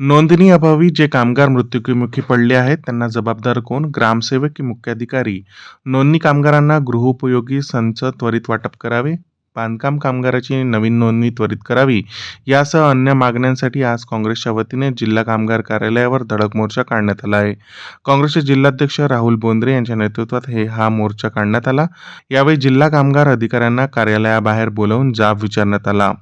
नोंदणी अभावी जे कामगार मृत्युमुखी पडले आहेत त्यांना जबाबदार कोण? ग्रामसेवक की मुख्याधिकारी? नोंदणी कामगारांना गृहोपयोगी संच त्वरित वाटप करावे? बांधकाम कामगाराची नवीन नोंदणी त्वरित करावी? यासह अन्य मागण्यांसाठी आज काँग्रेसच्या वतीने जिल्हा कामगार कार्यालयावर धडक मोर्चा काढण्यात आला आहे. काँग्रेसचे जिल्हाध्यक्ष राहुल बोंद्रे यांच्या नेतृत्वात हे हा मोर्चा काढण्यात आला. यावेळी जिल्हा कामगार अधिकाऱ्यांना कार्यालयाबाहेर बोलावून जाब विचारण्यात आला.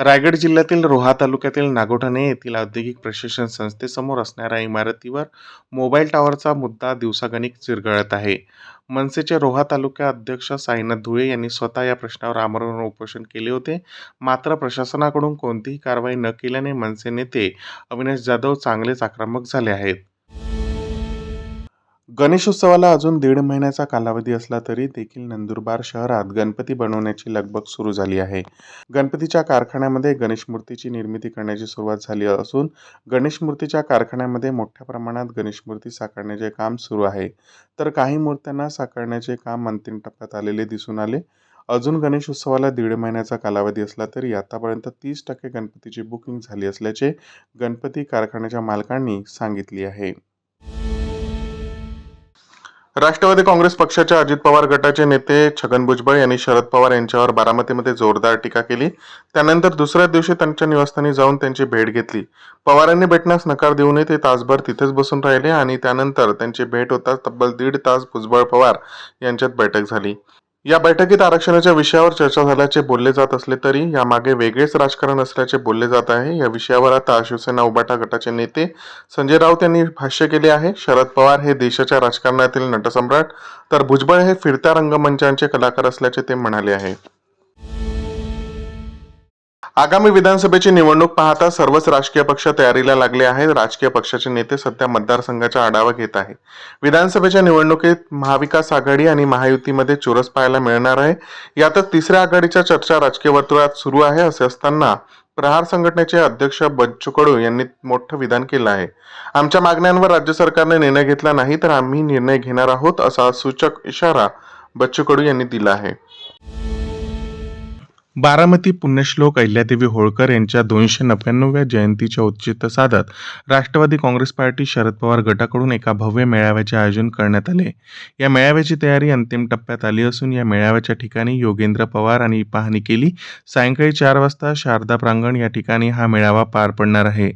रायगड जिल्ह्यातील रोहा तालुक्यातील नागोठाणे येथील औद्योगिक प्रशिक्षण संस्थेसमोर असणाऱ्या इमारतीवर मोबाईल टॉवरचा मुद्दा दिवसागणिक चिरगळत आहे. मनसेचे रोहा तालुका अध्यक्ष साईनाथ धुळे यांनी स्वतः या प्रश्नावर आमरण उपोषण केले होते. मात्र प्रशासनाकडून कोणतीही कारवाई न केल्याने मनसे नेते अविनाश जाधव चांगलेच आक्रमक झाले आहेत. गणेशोत्सवाला अजून दीड महिन्याचा कालावधी असला तरी देखील नंदुरबार शहरात गणपती बनवण्याची लगबग सुरू झाली आहे. गणपतीच्या कारखान्यामध्ये गणेश मूर्तीची निर्मिती करण्याची सुरुवात झाली असून गणेश मूर्तीच्या कारखान्यामध्ये मोठ्या प्रमाणात गणेश मूर्ती साकारण्याचे काम सुरू आहे. तर काही मूर्त्यांना साकारण्याचे काम अंतिम टप्प्यात आलेले दिसून आले. अजून गणेश उत्सवाला दीड महिन्याचा कालावधी असला तरी आतापर्यंत तीस टक्के गणपतीची बुकिंग झाली असल्याचे गणपती कारखान्याच्या मालकांनी सांगितले आहे. राष्ट्रवादी काँग्रेस पक्षाच्या अजित पवार गटाचे नेते छगन भुजबळ यांनी शरद पवार यांच्यावर बारामतीमध्ये जोरदार टीका केली. त्यानंतर दुसऱ्या दिवशी त्यांच्या निवासस्थानी जाऊन त्यांची भेट घेतली. पवारांनी भेटण्यास नकार देऊनही ते तासभर तिथेच बसून राहिले आणि त्यानंतर त्यांची भेट होताच तब्बल दीड तास भुजबळ पवार यांच्यात बैठक झाली. या बैठकीत आरक्षणाच्या विषयावर चर्चा झाल्याचे बोलले जात असले तरी यामागे वेगळेच राजकारण असल्याचे बोलले जात आहे. या विषयावर आता शिवसेना उबाटा गटाचे नेते संजय राऊत यांनी भाष्य केले आहे. शरद पवार हे देशाच्या राजकारणातील नटसम्राट तर भुजबळ हे फिरत्या रंगमंचांचे कलाकार असल्याचे ते म्हणाले आहे. आगामी विधानसभेची निवडणूक पाहता सर्वच राजकीय पक्ष तयारीला लागले आहेत. राजकीय पक्षाचे नेते सध्या मतदारसंघाचा आढावा घेत आहे विधानसभेच्या निवडणुकीत महाविकास आघाडी आणि महायुतीमध्ये चुरस पाहायला मिळणार आहे. यातच तिसऱ्या आघाडीच्या चर्चा राजकीय वर्तुळात सुरू आहे असे असताना प्रहार संघटनेचे अध्यक्ष बच्चू कडू यांनी मोठं विधान केलं आहे. आमच्या मागण्यांवर राज्य सरकारने निर्णय घेतला नाही तर आम्ही निर्णय घेणार आहोत असा सूचक इशारा बच्चू कडू यांनी दिला आहे. बारामती पुण्यश्लोक अहिल्यादेवी होळकर यांच्या दोनशे नव्याण्णव्या जयंतीचे औचित्य साधत राष्ट्रवादी काँग्रेस पार्टी शरद पवार गटाकडून एका भव्य मेळाव्याचे आयोजन करण्यात आले. या मेळाव्याची तयारी अंतिम टप्प्यात आली असून या मेळाव्याच्या ठिकाणी योगेंद्र पवार यांनी पाहणी केली. सायंकाळी चार वाजता शारदा प्रांगण या ठिकाणी हा मेळावा पार पडणार आहे.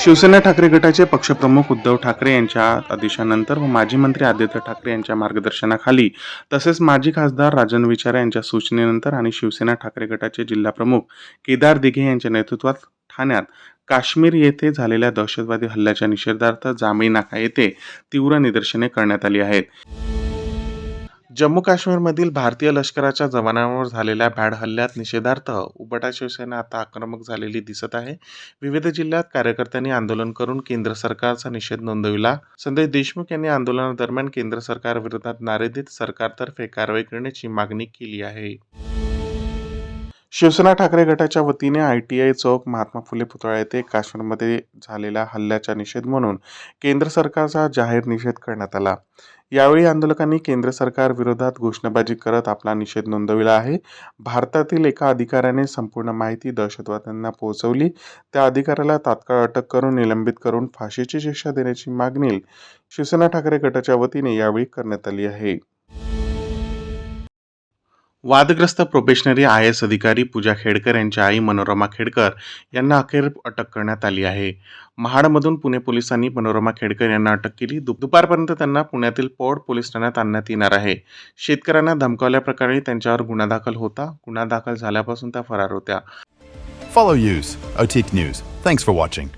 शिवसेना ठाकरे गटाचे पक्षप्रमुख उद्धव ठाकरे यांच्या आदेशानंतर व माजी मंत्री आदित्य ठाकरे यांच्या मार्गदर्शनाखाली तसेच माजी खासदार राजन विचारे यांच्या सूचनेनंतर आणि शिवसेना ठाकरे गटाचे जिल्हाप्रमुख केदार दिघे यांच्या नेतृत्वात ठाण्यात काश्मीर येथे झालेल्या दहशतवादी हल्ल्याच्या निषेधार्थ जांभळी नाका येथे तीव्र निदर्शने करण्यात आली आहेत. जम्मू काश्मीरमधील भारतीय लष्कराच्या जवानांवर झालेल्या भ्याड हल्ल्यात निषेधार्थ उबटा शिवसेना आता आक्रमक झालेली दिसत आहे. विविध जिल्ह्यात कार्यकर्त्यांनी आंदोलन करून केंद्र सरकारचा निषेध नोंदविला. संदेश देशमुख यांनी आंदोलनादरम्यान केंद्र सरकारविरोधात नारे देत सरकारतर्फे कारवाई करण्याची मागणी केली आहे. शिवसेना ठाकरे गटाच्या वतीने आय टी आय चौक महात्मा फुले पुतळा येथे काश्मीरमध्ये झालेल्या हल्ल्याचा निषेध म्हणून केंद्र सरकारचा जाहीर निषेध करण्यात आला. यावेळी आंदोलकांनी केंद्र सरकार विरोधात घोषणाबाजी करत आपला निषेध नोंदविला आहे. भारतातील एका अधिकाऱ्याने संपूर्ण माहिती दहशतवाद्यांना पोहोचवली. त्या अधिकाऱ्याला तात्काळ अटक करून निलंबित करून फाशीची शिक्षा देण्याची मागणी शिवसेना ठाकरे गटाच्या वतीने यावेळी करण्यात आली आहे. वादग्रस्त प्रोबेशनरी आय एस अधिकारी पूजा खेडकर यांच्या आई मनोरमा खेडकर यांना अखेर अटक करण्यात आली आहे. महाडमधून पुणे पोलिसांनी मनोरमा खेडकर यांना अटक केली. दु दुपारपर्यंत त्यांना पुण्यातील पौड पोलीस ठाण्यात आणण्यात येणार आहे. शेतकऱ्यांना धमकावल्याप्रकरणी त्यांच्यावर गुन्हा दाखल होता. गुन्हा दाखल झाल्यापासून त्या फरार होत्या. Follow news news thanks for watching.